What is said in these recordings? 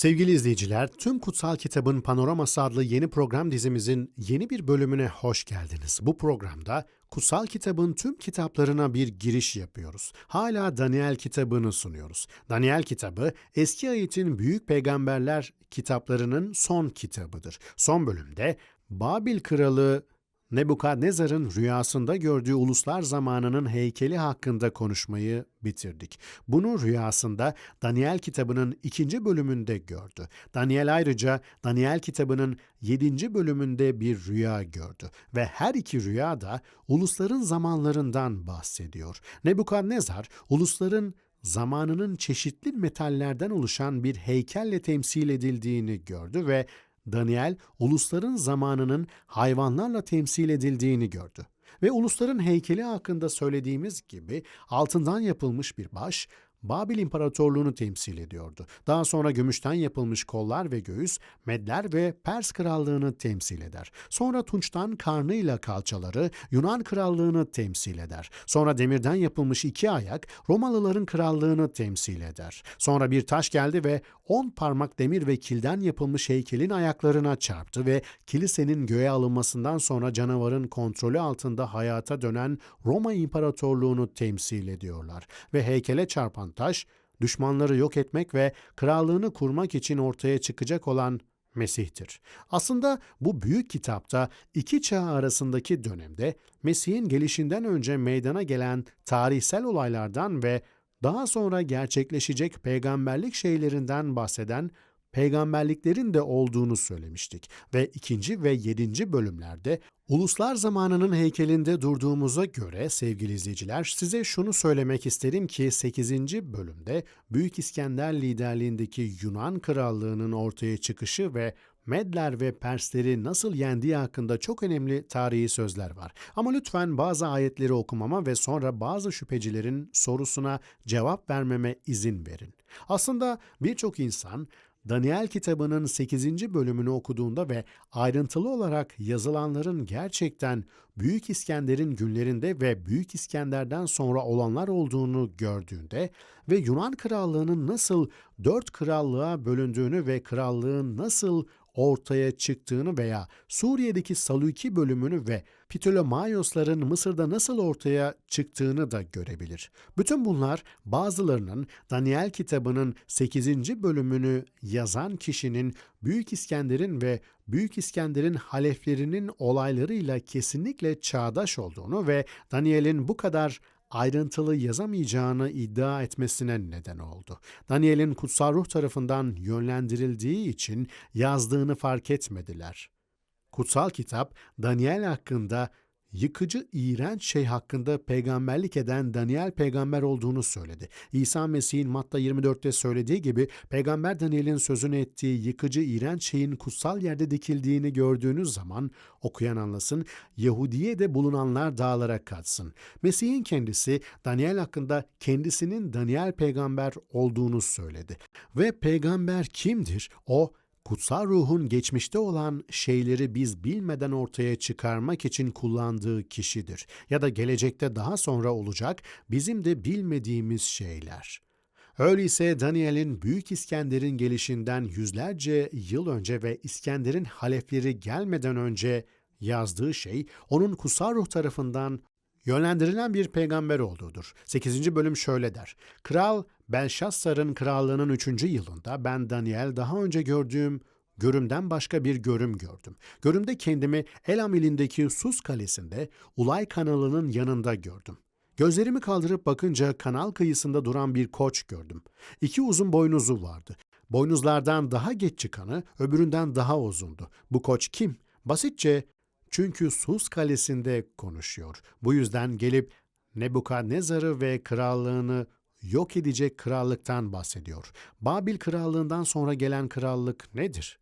Sevgili izleyiciler, tüm Kutsal Kitabın Panoraması adlı yeni program dizimizin yeni bir bölümüne hoş geldiniz. Bu programda Kutsal Kitabın tüm kitaplarına bir giriş yapıyoruz. Hala Daniel kitabını sunuyoruz. Daniel kitabı eski ayetin büyük peygamberler kitaplarının son kitabıdır. Son bölümde Babil kralı Nebukadnezar'ın rüyasında gördüğü uluslar zamanının heykeli hakkında konuşmayı bitirdik. Bunu rüyasında Daniel kitabının ikinci bölümünde gördü. Daniel ayrıca Daniel kitabının yedinci bölümünde bir rüya gördü ve her iki rüya da ulusların zamanlarından bahsediyor. Nebukadnezar ulusların zamanının çeşitli metallerden oluşan bir heykelle temsil edildiğini gördü ve Daniel, ulusların zamanının hayvanlarla temsil edildiğini gördü. Ve ulusların heykeli hakkında söylediğimiz gibi altından yapılmış bir baş, Babil İmparatorluğunu temsil ediyordu. Daha sonra gümüşten yapılmış kollar ve göğüs, Medler ve Pers krallığını temsil eder. Sonra tunçtan karnıyla kalçaları Yunan krallığını temsil eder. Sonra demirden yapılmış iki ayak Romalıların krallığını temsil eder. Sonra bir taş geldi ve on parmak demir ve kilden yapılmış heykelin ayaklarına çarptı ve kilisenin göğe alınmasından sonra canavarın kontrolü altında hayata dönen Roma İmparatorluğunu temsil ediyorlar. Ve heykele çarpan taş, düşmanları yok etmek ve krallığını kurmak için ortaya çıkacak olan Mesih'tir. Aslında bu büyük kitapta iki çağ arasındaki dönemde Mesih'in gelişinden önce meydana gelen tarihsel olaylardan ve daha sonra gerçekleşecek peygamberlik şeylerinden bahseden peygamberliklerin de olduğunu söylemiştik ve ikinci ve yedinci bölümlerde uluslar zamanının heykelinde durduğumuza göre sevgili izleyiciler size şunu söylemek isterim ki 8. bölümde Büyük İskender liderliğindeki Yunan krallığının ortaya çıkışı ve Medler ve Persleri nasıl yendiği hakkında çok önemli tarihi sözler var. Ama lütfen bazı ayetleri okumama ve sonra bazı şüphecilerin sorusuna cevap vermeme izin verin. Aslında birçok insan Daniel kitabının 8. bölümünü okuduğunda ve ayrıntılı olarak yazılanların gerçekten Büyük İskender'in günlerinde ve Büyük İskender'den sonra olanlar olduğunu gördüğünde ve Yunan krallığının nasıl dört krallığa bölündüğünü ve krallığın nasıl ortaya çıktığını veya Suriye'deki Saluki bölümünü ve Ptolemaiosların Mısır'da nasıl ortaya çıktığını da görebilir. Bütün bunlar bazılarının Daniel kitabının 8. bölümünü yazan kişinin Büyük İskender'in ve Büyük İskender'in haleflerinin olaylarıyla kesinlikle çağdaş olduğunu ve Daniel'in bu kadar ayrıntılı yazamayacağını iddia etmesine neden oldu. Daniel'in kutsal ruh tarafından yönlendirildiği için yazdığını fark etmediler. Kutsal kitap Daniel hakkında yıkıcı, iğrenç şey hakkında peygamberlik eden Daniel peygamber olduğunu söyledi. İsa Mesih'in Matta 24'te söylediği gibi peygamber Daniel'in sözünü ettiği yıkıcı, iğrenç şeyin kutsal yerde dikildiğini gördüğünüz zaman okuyan anlasın, Yahudiye'de bulunanlar dağlara katsın. Mesih'in kendisi Daniel hakkında kendisinin Daniel peygamber olduğunu söyledi. Ve peygamber kimdir? O kutsal ruhun geçmişte olan şeyleri biz bilmeden ortaya çıkarmak için kullandığı kişidir ya da gelecekte daha sonra olacak bizim de bilmediğimiz şeyler. Öyleyse Daniel'in Büyük İskender'in gelişinden yüzlerce yıl önce ve İskender'in halefleri gelmeden önce yazdığı şey onun kutsal ruh tarafından yönlendirilen bir peygamber olduğudur. 8. bölüm şöyle der. Kral Belşassar'ın krallığının 3. yılında ben Daniel daha önce gördüğüm görümden başka bir görüm gördüm. Görümde kendimi Elam ilindeki Sus Kalesi'nde Ulay kanalının yanında gördüm. Gözlerimi kaldırıp bakınca kanal kıyısında duran bir koç gördüm. İki uzun boynuzu vardı. Boynuzlardan daha geç çıkanı öbüründen daha uzundu. Bu koç kim? Basitçe çünkü Sus Kalesi'nde konuşuyor. Bu yüzden gelip Nebukadnezar'ı ve krallığını yok edecek krallıktan bahsediyor. Babil krallığından sonra gelen krallık nedir?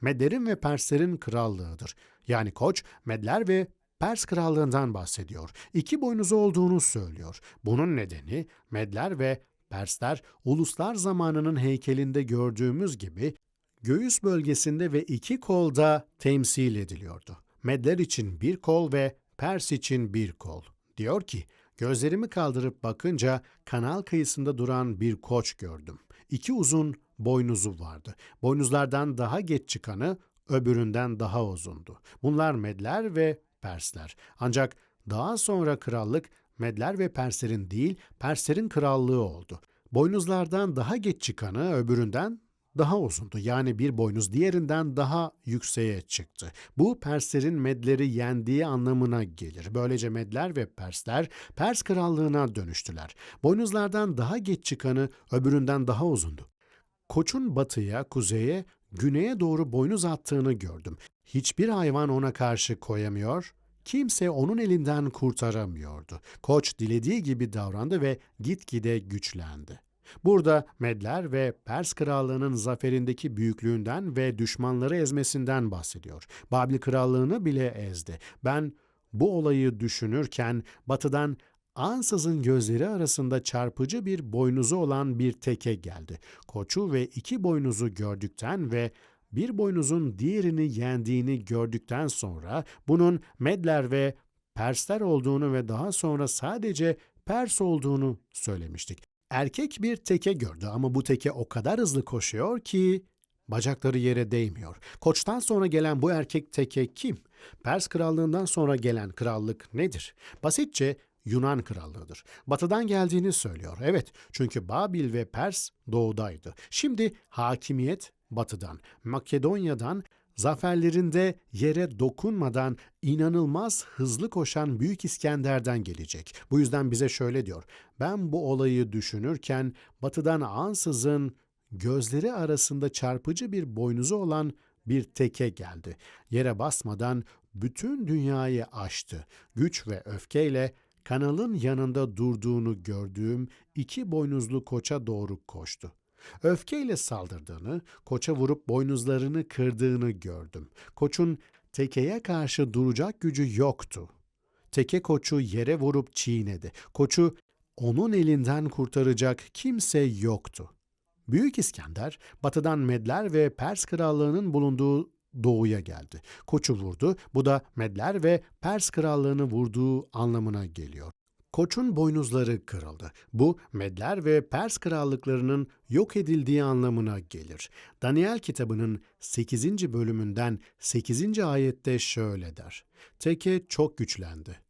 Medlerin ve Perslerin krallığıdır. Yani koç Medler ve Pers krallığından bahsediyor. İki boynuzu olduğunu söylüyor. Bunun nedeni Medler ve Persler uluslar zamanının heykelinde gördüğümüz gibi göğüs bölgesinde ve iki kolda temsil ediliyordu. Medler için bir kol ve Pers için bir kol. Diyor ki, gözlerimi kaldırıp bakınca kanal kıyısında duran bir koç gördüm. İki uzun boynuzu vardı. Boynuzlardan daha geç çıkanı öbüründen daha uzundu. Bunlar Medler ve Persler. Ancak daha sonra krallık Medler ve Perslerin değil, Perslerin krallığı oldu. Boynuzlardan daha geç çıkanı öbüründen daha uzundu. Yani bir boynuz diğerinden daha yükseğe çıktı. Bu Perslerin Medleri yendiği anlamına gelir. Böylece Medler ve Persler Pers krallığına dönüştüler. Boynuzlardan daha geç çıkanı öbüründen daha uzundu. Koçun batıya, kuzeye, güneye doğru boynuz attığını gördüm. Hiçbir hayvan ona karşı koyamıyor, kimse onun elinden kurtaramıyordu. Koç dilediği gibi davrandı ve gitgide güçlendi. Burada Medler ve Pers krallığının zaferindeki büyüklüğünden ve düşmanları ezmesinden bahsediyor. Babil krallığını bile ezdi. Ben bu olayı düşünürken batıdan ansızın gözleri arasında çarpıcı bir boynuzu olan bir teke geldi. Koçu ve iki boynuzu gördükten ve bir boynuzun diğerini yendiğini gördükten sonra bunun Medler ve Persler olduğunu ve daha sonra sadece Pers olduğunu söylemiştik. Erkek bir teke gördü ama bu teke o kadar hızlı koşuyor ki bacakları yere değmiyor. Koçtan sonra gelen bu erkek teke kim? Pers krallığından sonra gelen krallık nedir? Basitçe Yunan krallığıdır. Batıdan geldiğini söylüyor. Evet, çünkü Babil ve Pers doğudaydı. Şimdi hakimiyet batıdan, Makedonya'dan, zaferlerinde yere dokunmadan inanılmaz hızlı koşan Büyük İskender'den gelecek. Bu yüzden bize şöyle diyor. Ben bu olayı düşünürken batıdan ansızın gözleri arasında çarpıcı bir boynuzu olan bir teke geldi. Yere basmadan bütün dünyayı aştı. Güç ve öfkeyle kanalın yanında durduğunu gördüğüm iki boynuzlu koça doğru koştu. Öfkeyle saldırdığını, koça vurup boynuzlarını kırdığını gördüm. Koçun tekeye karşı duracak gücü yoktu. Teke koçu yere vurup çiğnedi. Koçu onun elinden kurtaracak kimse yoktu. Büyük İskender, batıdan Medler ve Pers krallığının bulunduğu doğuya geldi. Koçu vurdu. Bu da Medler ve Pers krallığını vurduğu anlamına geliyor. Koçun boynuzları kırıldı. Bu Medler ve Pers krallıklarının yok edildiği anlamına gelir. Daniel kitabının 8. bölümünden 8. ayette şöyle der. Teke çok güçlendi.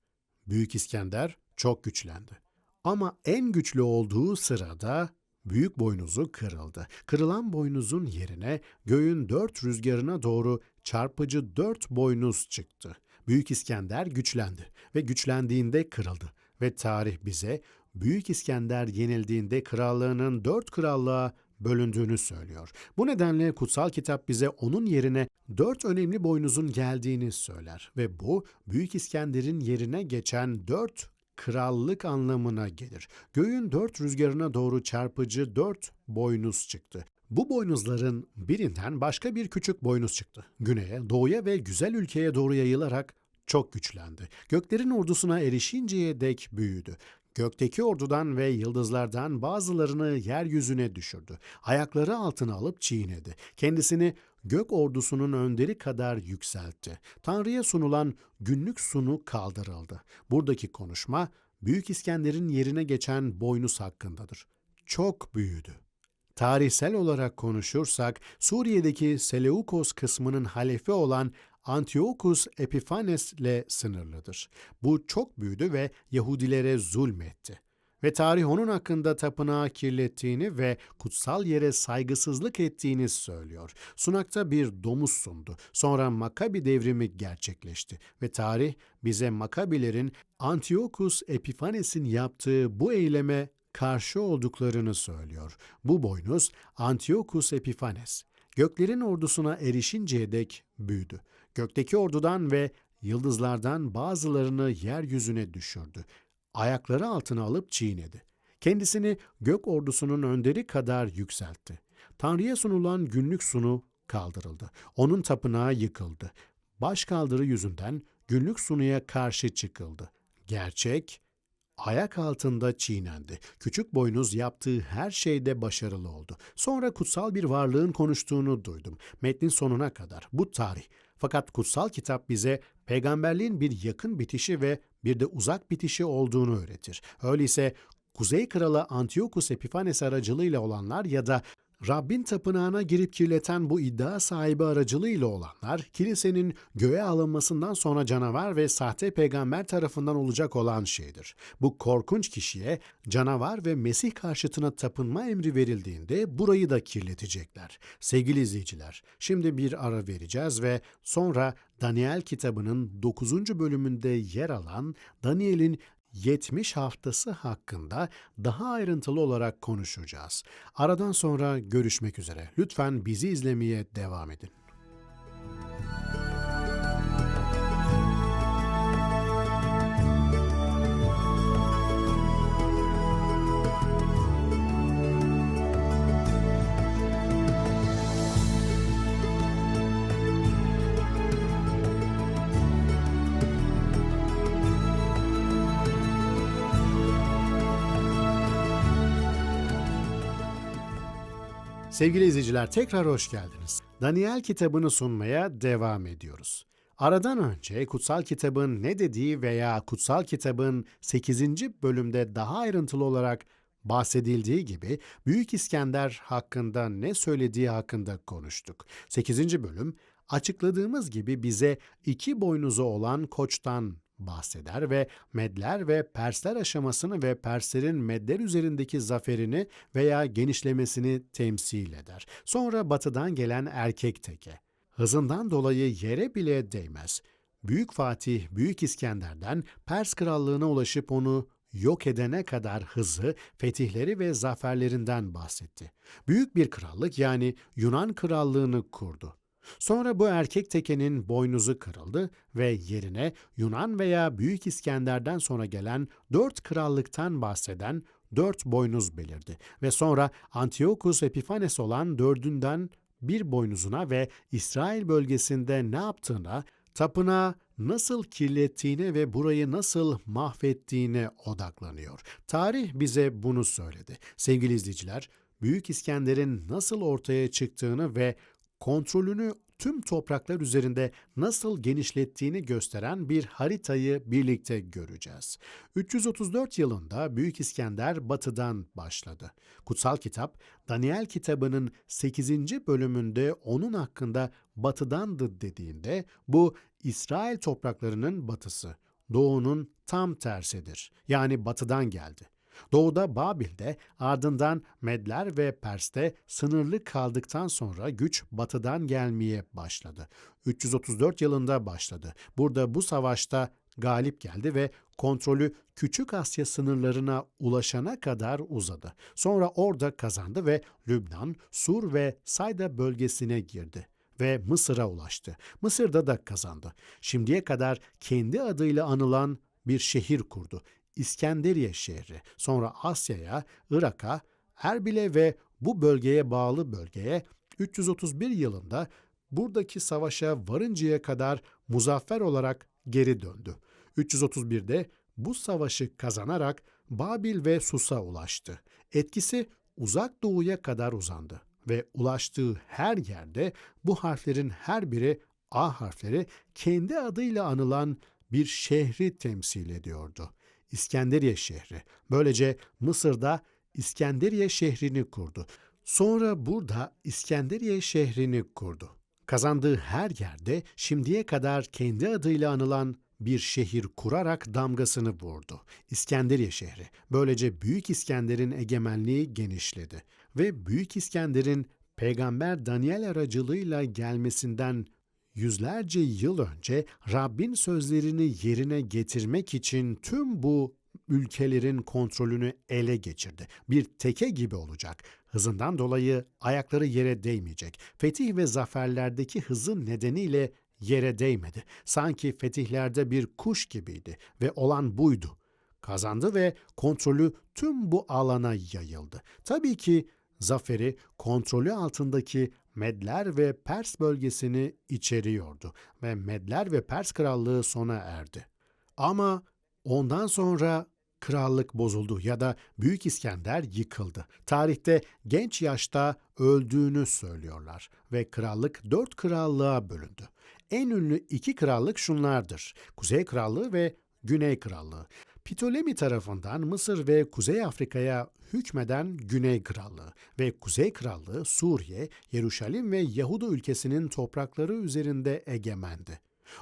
Büyük İskender çok güçlendi. Ama en güçlü olduğu sırada büyük boynuzu kırıldı. Kırılan boynuzun yerine göğün dört rüzgarına doğru çarpıcı dört boynuz çıktı. Büyük İskender güçlendi ve güçlendiğinde kırıldı ve tarih bize Büyük İskender yenildiğinde krallığının dört krallığa bölündüğünü söylüyor. Bu nedenle kutsal kitap bize onun yerine dört önemli boynuzun geldiğini söyler ve bu Büyük İskender'in yerine geçen dört krallık anlamına gelir. Göğün dört rüzgarına doğru çarpıcı dört boynuz çıktı. Bu boynuzların birinden başka bir küçük boynuz çıktı. Güneye, doğuya ve güzel ülkeye doğru yayılarak çok güçlendi. Göklerin ordusuna erişinceye dek büyüdü. Gökteki ordudan ve yıldızlardan bazılarını yeryüzüne düşürdü. Ayakları altına alıp çiğnedi. Kendisini gök ordusunun önderi kadar yükseltti. Tanrı'ya sunulan günlük sunu kaldırıldı. Buradaki konuşma Büyük İskender'in yerine geçen boynuz hakkındadır. Çok büyüdü. Tarihsel olarak konuşursak Suriye'deki Seleukos kısmının halefi olan Antiochus Epiphanes ile sınırlıdır. Bu çok büyüdü ve Yahudilere zulmetti. ve tarih onun hakkında tapınağı kirlettiğini ve kutsal yere saygısızlık ettiğini söylüyor. Sunakta bir domuz sundu. Sonra Makabi devrimi gerçekleşti ve tarih bize Makabilerin Antiochus Epiphanes'in yaptığı bu eyleme karşı olduklarını söylüyor. Bu boynuz Antiochus Epiphanes. Göklerin ordusuna erişinceye dek büyüdü. Gökteki ordudan ve yıldızlardan bazılarını yeryüzüne düşürdü. Ayakları altına alıp çiğnedi. Kendisini gök ordusunun önderi kadar yükseltti. Tanrı'ya sunulan günlük sunu kaldırıldı. Onun tapınağı yıkıldı. Başkaldırı yüzünden günlük sunuya karşı çıkıldı. Gerçek ayak altında çiğnendi. Küçük boynuz yaptığı her şeyde başarılı oldu. Sonra kutsal bir varlığın konuştuğunu duydum. Metnin sonuna kadar. Bu tarih. Fakat kutsal kitap bize peygamberliğin bir yakın bitişi ve bir de uzak bitişi olduğunu öğretir. Öyleyse Kuzey Kralı Antiochus Epiphanes aracılığıyla olanlar ya da Rabbin tapınağına girip kirleten bu iddia sahibi aracılığıyla olanlar, kilisenin göğe alınmasından sonra canavar ve sahte peygamber tarafından olacak olan şeydir. Bu korkunç kişiye canavar ve Mesih karşıtına tapınma emri verildiğinde burayı da kirletecekler. Sevgili izleyiciler, şimdi bir ara vereceğiz ve sonra Daniel kitabının 9. bölümünde yer alan Daniel'in 70 haftası hakkında daha ayrıntılı olarak konuşacağız. Aradan sonra görüşmek üzere. Lütfen bizi izlemeye devam edin. Sevgili izleyiciler tekrar hoş geldiniz. Daniel kitabını sunmaya devam ediyoruz. Aradan önce kutsal kitabın ne dediği veya kutsal kitabın 8. bölümde daha ayrıntılı olarak bahsedildiği gibi Büyük İskender hakkında ne söylediği hakkında konuştuk. 8. bölüm açıkladığımız gibi bize iki boynuzu olan koçtan bahseder ve Medler ve Persler aşamasını ve Perslerin Medler üzerindeki zaferini veya genişlemesini temsil eder. Sonra batıdan gelen erkek teke. Hızından dolayı yere bile değmez. Büyük Fatih, Büyük İskender'den Pers krallığına ulaşıp onu yok edene kadar hızı, fetihleri ve zaferlerinden bahsetti. Büyük bir krallık yani Yunan krallığını kurdu. Sonra bu erkek tekenin boynuzu kırıldı ve yerine Yunan veya Büyük İskender'den sonra gelen dört krallıktan bahseden dört boynuz belirdi ve sonra Antiochus Epiphanes olan dördünden bir boynuzuna ve İsrail bölgesinde ne yaptığına, tapınağı nasıl kirlettiğine ve burayı nasıl mahvettiğine odaklanıyor. Tarih bize bunu söyledi. Sevgili izleyiciler, Büyük İskender'in nasıl ortaya çıktığını ve kontrolünü tüm topraklar üzerinde nasıl genişlettiğini gösteren bir haritayı birlikte göreceğiz. 334 yılında Büyük İskender batıdan başladı. Kutsal kitap Daniel kitabının 8. bölümünde onun hakkında batıdandı dediğinde bu İsrail topraklarının batısı, doğunun tam tersidir. Yani batıdan geldi. Doğuda Babil'de ardından Medler ve Pers'te sınırlı kaldıktan sonra güç batıdan gelmeye başladı. 334 yılında başladı. Burada bu savaşta galip geldi ve kontrolü Küçük Asya sınırlarına ulaşana kadar uzadı. Sonra orada kazandı ve Lübnan, Sur ve Sayda bölgesine girdi ve Mısır'a ulaştı. Mısır'da da kazandı. Şimdiye kadar kendi adıyla anılan bir şehir kurdu. İskenderiye şehri, sonra Asya'ya, Irak'a, Erbil'e ve bu bölgeye bağlı bölgeye 331 yılında buradaki savaşa varıncaya kadar muzaffer olarak geri döndü. 331'de bu savaşı kazanarak Babil ve Sus'a ulaştı. Etkisi uzak doğuya kadar uzandı ve ulaştığı her yerde bu harflerin her biri A harfleri kendi adıyla anılan bir şehri temsil ediyordu. İskenderiye şehri. Böylece Mısır'da İskenderiye şehrini kurdu. Sonra burada İskenderiye şehrini kurdu. Kazandığı her yerde şimdiye kadar kendi adıyla anılan bir şehir kurarak damgasını vurdu. İskenderiye şehri. Böylece Büyük İskender'in egemenliği genişledi ve Büyük İskender'in peygamber Daniel aracılığıyla gelmesinden yüzlerce yıl önce Rabbin sözlerini yerine getirmek için tüm bu ülkelerin kontrolünü ele geçirdi. Bir teke gibi olacak. Hızından dolayı ayakları yere değmeyecek. Fetih ve zaferlerdeki hızı nedeniyle yere değmedi. Sanki fetihlerde bir kuş gibiydi ve olan buydu. Kazandı ve kontrolü tüm bu alana yayıldı. Tabii ki zaferi kontrolü altındaki Medler ve Pers bölgesini içeriyordu ve Medler ve Pers krallığı sona erdi. Ama ondan sonra krallık bozuldu ya da Büyük İskender yıkıldı. Tarihte genç yaşta öldüğünü söylüyorlar ve krallık dört krallığa bölündü. En ünlü iki krallık şunlardır. Kuzey Krallığı ve Güney Krallığı. Ptolemy tarafından Mısır ve Kuzey Afrika'ya hükmeden Güney Krallığı ve Kuzey Krallığı Suriye, Yeruşalim ve Yahuda ülkesinin toprakları üzerinde egemendi.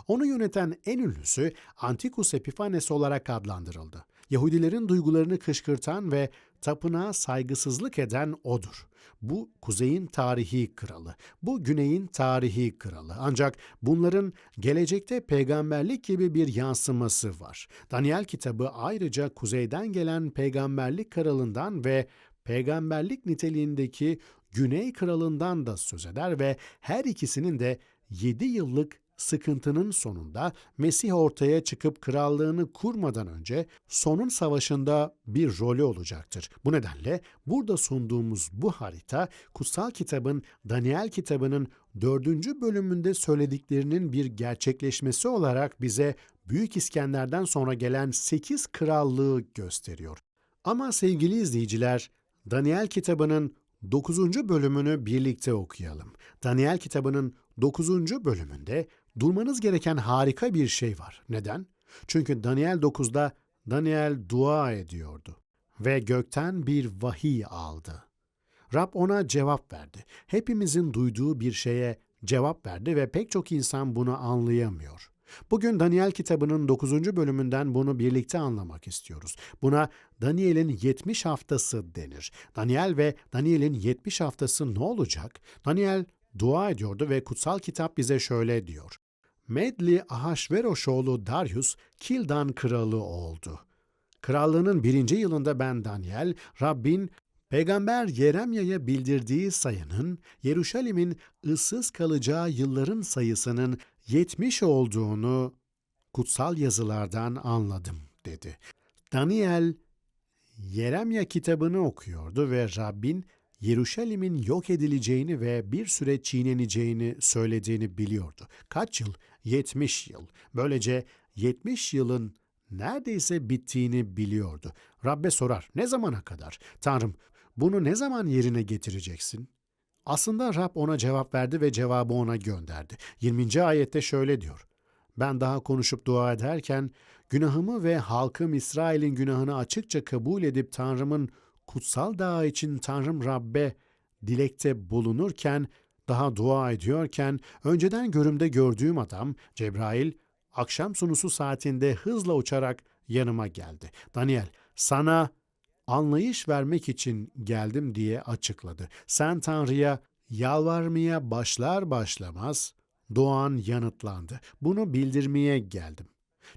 Onu yöneten en ünlüsü Antikus Epiphanes olarak adlandırıldı. Yahudilerin duygularını kışkırtan ve tapınağa saygısızlık eden odur. Bu kuzeyin tarihi kralı, bu güneyin tarihi kralı. Ancak bunların gelecekte peygamberlik gibi bir yansıması var. Daniel kitabı ayrıca kuzeyden gelen peygamberlik kralından ve peygamberlik niteliğindeki güney kralından da söz eder ve her ikisinin de 7 yıllık sıkıntının sonunda Mesih ortaya çıkıp krallığını kurmadan önce sonun savaşında bir rolü olacaktır. Bu nedenle burada sunduğumuz bu harita kutsal kitabın Daniel kitabının dördüncü bölümünde söylediklerinin bir gerçekleşmesi olarak bize Büyük İskender'den sonra gelen 8 krallığı gösteriyor. Ama sevgili izleyiciler, Daniel kitabının 9. bölümünü birlikte okuyalım. Daniel kitabının 9. bölümünde durmanız gereken harika bir şey var. Neden? Çünkü Daniel 9'da Daniel dua ediyordu ve gökten bir vahiy aldı. Rab ona cevap verdi. Hepimizin duyduğu bir şeye cevap verdi ve pek çok insan bunu anlayamıyor. Bugün Daniel kitabının 9. bölümünden bunu birlikte anlamak istiyoruz. Buna Daniel'in 70 haftası denir. Daniel ve Daniel'in 70 haftası ne olacak? Daniel dua ediyordu ve kutsal kitap bize şöyle diyor. Medli Ahasveroş oğlu Darius Kildan kralı oldu. Krallığının birinci yılında ben Daniel, Rabbin Peygamber Yeremya'ya bildirdiği sayının Yeruşalim'in ıssız kalacağı yılların sayısının 70 olduğunu kutsal yazılardan anladım dedi. Daniel Yeremya kitabını okuyordu ve Rabbin Yeruşalim'in yok edileceğini ve bir süre çiğneneceğini söylediğini biliyordu. Kaç yıl? 70 yıl. Böylece 70 yılın neredeyse bittiğini biliyordu. Rabbe sorar, ne zamana kadar? Tanrım, bunu ne zaman yerine getireceksin? Aslında Rab ona cevap verdi ve cevabı ona gönderdi. 20. ayette şöyle diyor. Ben daha konuşup dua ederken günahımı ve halkım İsrail'in günahını açıkça kabul edip Tanrım'ın kutsal dağı için Tanrım Rabbe dilekte bulunurken, daha dua ediyorken önceden görümde gördüğüm adam Cebrail akşam sunusu saatinde hızla uçarak yanıma geldi. Daniel, sana anlayış vermek için geldim diye açıkladı. Sen Tanrı'ya yalvarmaya başlar başlamaz Doğan yanıtlandı. Bunu bildirmeye geldim.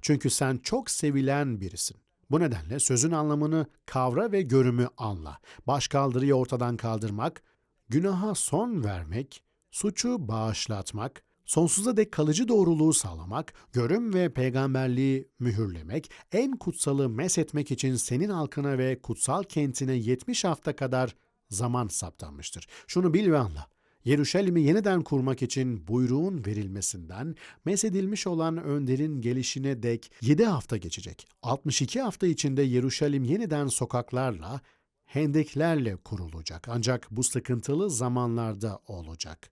Çünkü sen çok sevilen birisin. Bu nedenle sözün anlamını kavra ve görümü anla. Başkaldırıyı ortadan kaldırmak, günaha son vermek, suçu bağışlatmak, sonsuza dek kalıcı doğruluğu sağlamak, görüm ve peygamberliği mühürlemek, en kutsalı meshetmek için senin halkına ve kutsal kentine 70 hafta kadar zaman saptanmıştır. Şunu bil ve anla. Yeruşalim'i yeniden kurmak için buyruğun verilmesinden mesedilmiş olan önderin gelişine dek 7 hafta geçecek. 62 hafta içinde Yeruşalim yeniden sokaklarla, hendeklerle kurulacak. Ancak bu sıkıntılı zamanlarda olacak.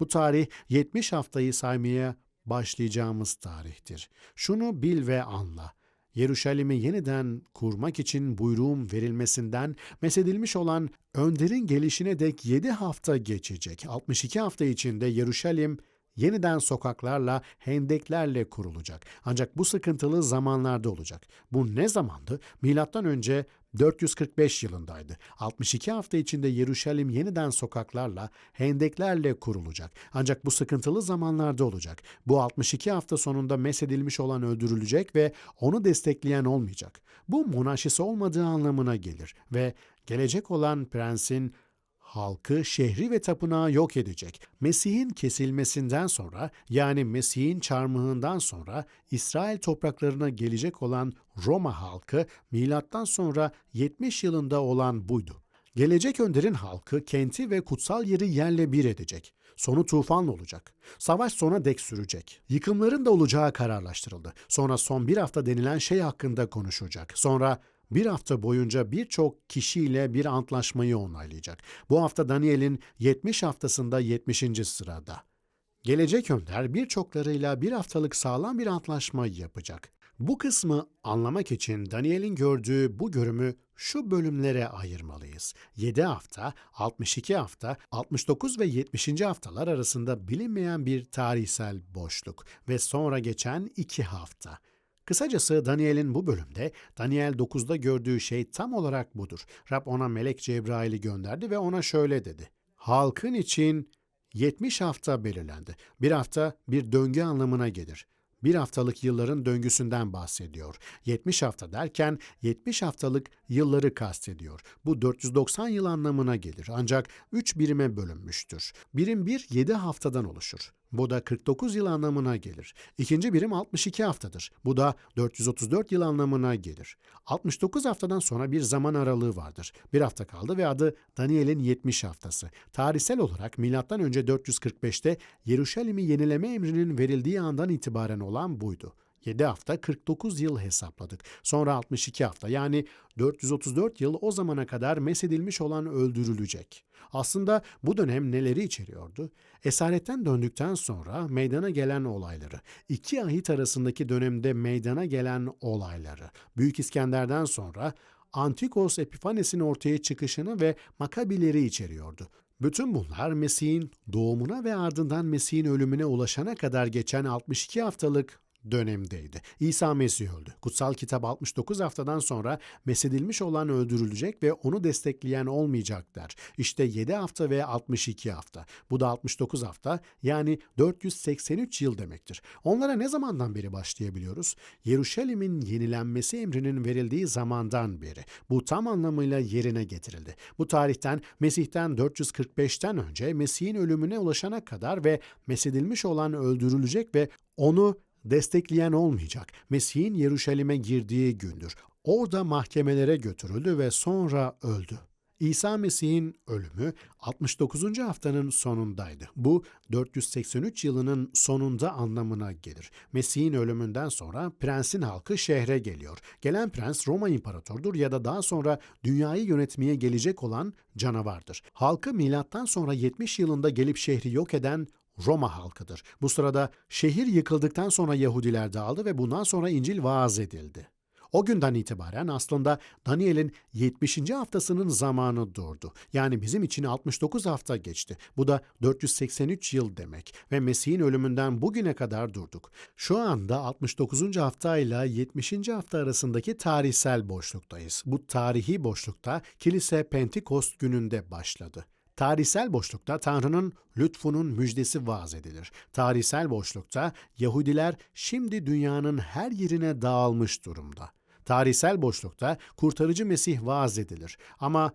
Bu tarih 70 haftayı saymaya başlayacağımız tarihtir. Şunu bil ve anla. Yeruşalim'i yeniden kurmak için buyruğum verilmesinden mesedilmiş olan önderin gelişine dek 7 hafta geçecek. 62 hafta içinde Yeruşalim yeniden sokaklarla, hendeklerle kurulacak. Ancak bu sıkıntılı zamanlarda olacak. Bu ne zamandı? Milattan önce 445 yılındaydı. 62 hafta içinde Yeruşalim yeniden sokaklarla, hendeklerle kurulacak. Ancak bu sıkıntılı zamanlarda olacak. Bu 62 hafta sonunda mesedilmiş olan öldürülecek ve onu destekleyen olmayacak. Bu monarşisi olmadığı anlamına gelir ve gelecek olan prensin halkı, şehri ve tapınağı yok edecek. Mesih'in kesilmesinden sonra yani Mesih'in çarmıhından sonra İsrail topraklarına gelecek olan Roma halkı milattan sonra 70 yılında olan buydu. Gelecek önderin halkı kenti ve kutsal yeri yerle bir edecek. Sonu tufanla olacak. Savaş sona dek sürecek. Yıkımların da olacağı kararlaştırıldı. Sonra son bir hafta denilen şey hakkında konuşacak. Sonra bir hafta boyunca birçok kişiyle bir antlaşmayı onaylayacak. Bu hafta Daniel'in 70 haftasında 70. sırada. Gelecek önder birçoklarıyla bir haftalık sağlam bir antlaşma yapacak. Bu kısmı anlamak için Daniel'in gördüğü bu görümü şu bölümlere ayırmalıyız. 7 hafta, 62 hafta, 69 ve 70. haftalar arasında bilinmeyen bir tarihsel boşluk ve sonra geçen 2 hafta. Kısacası Daniel'in bu bölümde Daniel 9'da gördüğü şey tam olarak budur. Rab ona melek Cebrail'i gönderdi ve ona şöyle dedi. Halkın için 70 hafta belirlendi. Bir hafta bir döngü anlamına gelir. Bir haftalık yılların döngüsünden bahsediyor. 70 hafta derken 70 haftalık yılları kastediyor. Bu 490 yıl anlamına gelir ancak 3 birime bölünmüştür. Birim 1 7 haftadan oluşur. Bu da 49 yıl anlamına gelir. İkinci birim 62 haftadır. Bu da 434 yıl anlamına gelir. 69 haftadan sonra bir zaman aralığı vardır. Bir hafta kaldı ve adı Daniel'in 70 haftası. Tarihsel olarak önce 445'te Yeruşalim'i yenileme emrinin verildiği andan itibaren olan buydu. 7 hafta 49 yıl hesapladık. Sonra 62 hafta yani 434 yıl o zamana kadar mesedilmiş olan öldürülecek. Aslında bu dönem neleri içeriyordu? Esaretten döndükten sonra meydana gelen olayları, iki ahit arasındaki dönemde meydana gelen olayları, Büyük İskender'den sonra Antikos Epifanes'in ortaya çıkışını ve Makabileri içeriyordu. Bütün bunlar Mesih'in doğumuna ve ardından Mesih'in ölümüne ulaşana kadar geçen 62 haftalık dönemdeydi. İsa Mesih öldü. Kutsal kitap 69 haftadan sonra mesedilmiş olan öldürülecek ve onu destekleyen olmayacak der. İşte 7 hafta ve 62 hafta. Bu da 69 hafta yani 483 yıl demektir. Onlara ne zamandan beri başlayabiliyoruz? Yeruşalim'in yenilenmesi emrinin verildiği zamandan beri. Bu tam anlamıyla yerine getirildi. Bu tarihten Mesih'ten 445'ten önce Mesih'in ölümüne ulaşana kadar ve mesedilmiş olan öldürülecek ve onu destekleyen olmayacak. Mesih'in Yeruşalim'e girdiği gündür. Orada mahkemelere götürüldü ve sonra öldü. İsa Mesih'in ölümü 69. haftanın sonundaydı. Bu 483 yılının sonunda anlamına gelir. Mesih'in ölümünden sonra prensin halkı şehre geliyor. Gelen prens Roma imparatorudur ya da daha sonra dünyayı yönetmeye gelecek olan canavardır. Halkı milattan sonra 70 yılında gelip şehri yok eden Roma halkıdır. Bu sırada şehir yıkıldıktan sonra Yahudiler dağıldı ve bundan sonra İncil vaaz edildi. O günden itibaren aslında Daniel'in 70. haftasının zamanı durdu. Yani bizim için 69 hafta geçti. Bu da 483 yıl demek ve Mesih'in ölümünden bugüne kadar durduk. Şu anda 69. hafta ile 70. hafta arasındaki tarihsel boşluktayız. Bu tarihi boşlukta kilise Pentekost gününde başladı. Tarihsel boşlukta Tanrı'nın lütfunun müjdesi vaaz edilir. Tarihsel boşlukta Yahudiler şimdi dünyanın her yerine dağılmış durumda. Tarihsel boşlukta kurtarıcı Mesih vaaz edilir. Ama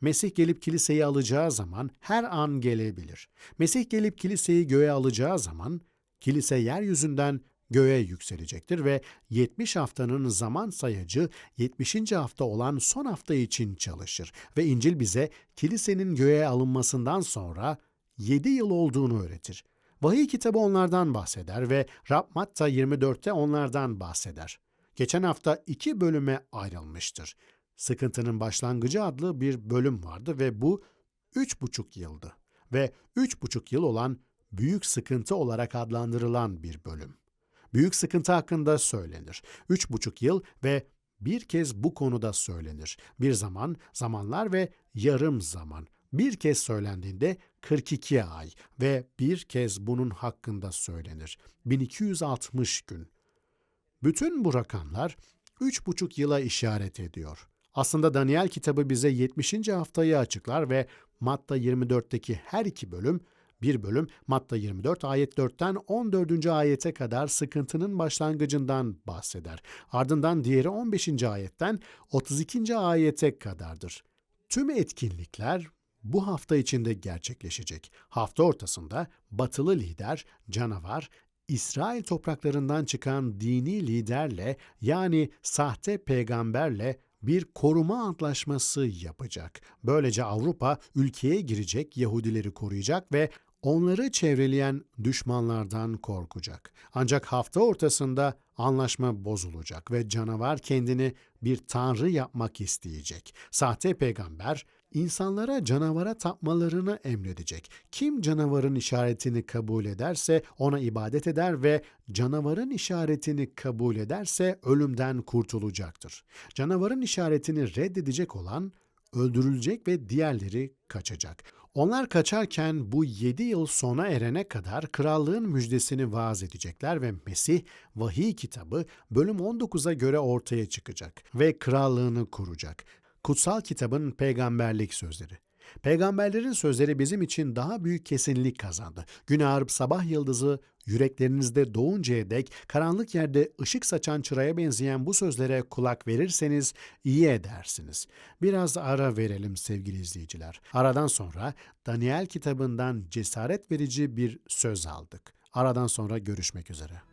Mesih gelip kiliseyi alacağı zaman her an gelebilir. Mesih gelip kiliseyi göğe alacağı zaman kilise yeryüzünden göğe yükselecektir ve 70 haftanın zaman sayacı 70. hafta olan son hafta için çalışır ve İncil bize kilisenin göğe alınmasından sonra 7 yıl olduğunu öğretir. Vahiy kitabı onlardan bahseder ve Rab Matta 24'te onlardan bahseder. Geçen hafta iki bölüme ayrılmıştır. Sıkıntının Başlangıcı adlı bir bölüm vardı ve bu üç buçuk yıldı ve üç buçuk yıl olan büyük sıkıntı olarak adlandırılan bir bölüm. Büyük sıkıntı hakkında söylenir. Üç buçuk yıl ve bir kez bu konuda söylenir. Bir zaman, zamanlar ve yarım zaman. bir kez söylendiğinde 42 ay ve bir kez bunun hakkında söylenir. 1260 gün. Bütün bu rakamlar 3,5 yıla işaret ediyor. Aslında Daniel kitabı bize 70. haftayı açıklar ve Matta 24'teki her iki bölüm, bir bölüm Matta 24 ayet 4'ten 14. ayete kadar sıkıntının başlangıcından bahseder. Ardından diğeri 15. ayetten 32. ayete kadardır. Tüm etkinlikler bu hafta içinde gerçekleşecek. Hafta ortasında batılı lider, canavar, İsrail topraklarından çıkan dini liderle yani sahte peygamberle bir koruma antlaşması yapacak. Böylece Avrupa ülkeye girecek Yahudileri koruyacak ve onları çevreleyen düşmanlardan korkacak. Ancak hafta ortasında anlaşma bozulacak ve canavar kendini bir tanrı yapmak isteyecek. Sahte peygamber insanlara canavara tapmalarını emredecek. Kim canavarın işaretini kabul ederse ona ibadet eder ve canavarın işaretini kabul ederse ölümden kurtulacaktır. Canavarın işaretini reddedecek olan öldürülecek ve diğerleri kaçacak. Onlar kaçarken bu yedi yıl sona erene kadar krallığın müjdesini vaaz edecekler ve Mesih vahiy kitabı bölüm 19'a göre ortaya çıkacak ve krallığını kuracak. Kutsal kitabın peygamberlik sözleri. Peygamberlerin sözleri bizim için daha büyük kesinlik kazandı. Gün ağarıp sabah yıldızı yüreklerinizde doğuncaya dek karanlık yerde ışık saçan çıraya benzeyen bu sözlere kulak verirseniz iyi edersiniz. Biraz ara verelim sevgili izleyiciler. Aradan sonra Daniel kitabından cesaret verici bir söz aldık. Aradan sonra görüşmek üzere.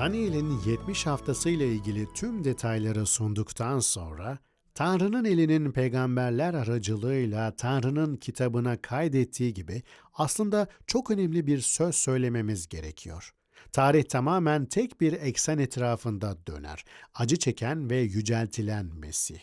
Daniel'in 70 haftası ile ilgili tüm detayları sunduktan sonra Tanrı'nın elinin peygamberler aracılığıyla Tanrı'nın kitabına kaydettiği gibi aslında çok önemli bir söz söylememiz gerekiyor. Tarih tamamen tek bir eksen etrafında döner. Acı çeken ve yüceltilen Mesih.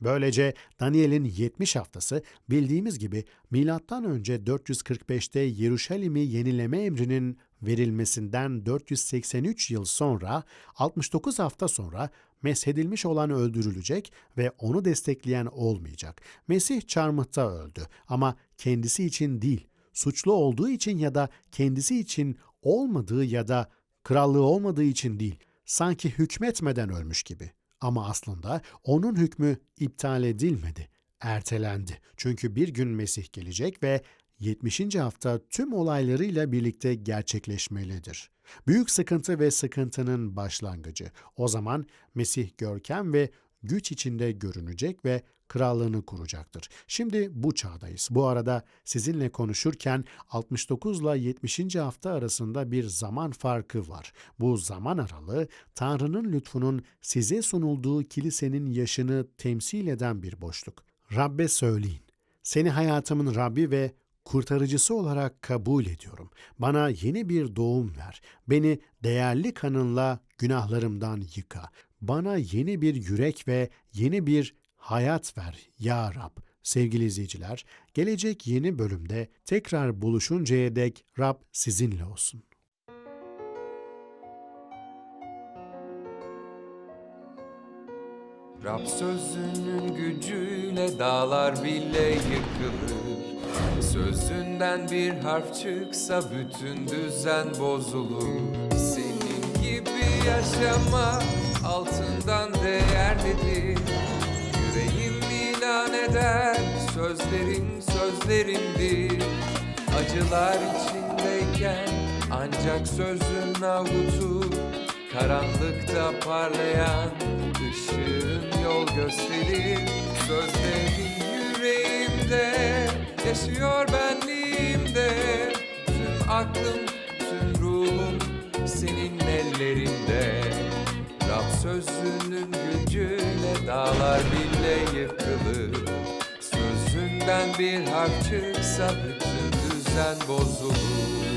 Böylece Daniel'in 70 haftası bildiğimiz gibi milattan önce 445'te Yeruşalim'i yenileme emrinin verilmesinden 483 yıl sonra 69 hafta sonra meshedilmiş olan öldürülecek ve onu destekleyen olmayacak. Mesih çarmıhta öldü ama kendisi için değil, suçlu olduğu için ya da kendisi için olmadığı ya da krallığı olmadığı için değil, sanki hükmetmeden ölmüş gibi. Ama aslında onun hükmü iptal edilmedi, ertelendi. Çünkü bir gün Mesih gelecek ve 70. hafta tüm olaylarıyla birlikte gerçekleşmelidir. Büyük sıkıntı ve sıkıntının başlangıcı. O zaman Mesih görkem ve güç içinde görünecek ve krallığını kuracaktır. Şimdi bu çağdayız. Bu arada sizinle konuşurken 69 ile 70. hafta arasında bir zaman farkı var. Bu zaman aralığı Tanrı'nın lütfunun size sunulduğu kilisenin yaşını temsil eden bir boşluk. Rabbe söyleyin. Seni hayatımın Rabbi ve kurtarıcısı olarak kabul ediyorum. Bana yeni bir doğum ver. Beni değerli kanınla günahlarımdan yıka. Bana yeni bir yürek ve yeni bir hayat ver ya Rab. Sevgili izleyiciler, gelecek yeni bölümde tekrar buluşuncaya dek Rab sizinle olsun. Rab sözünün gücüyle dağlar bile yıkılır Sözünden bir harf çıksa bütün düzen bozulur. Senin gibi yaşamak altından değerlidir. Yüreğim ilan eder sözlerin sözlerindir Acılar içindeyken ancak sözün avutur Karanlıkta parlayan ışığın yol gösterir. Sözlerin yüreğimde yaşıyor benliğimde. Tüm aklım, tüm ruhum senin ellerinde. Rab sözünün gücüyle dağlar bile yıkılır. Sözünden bir harf çıksa bütün düzen bozulur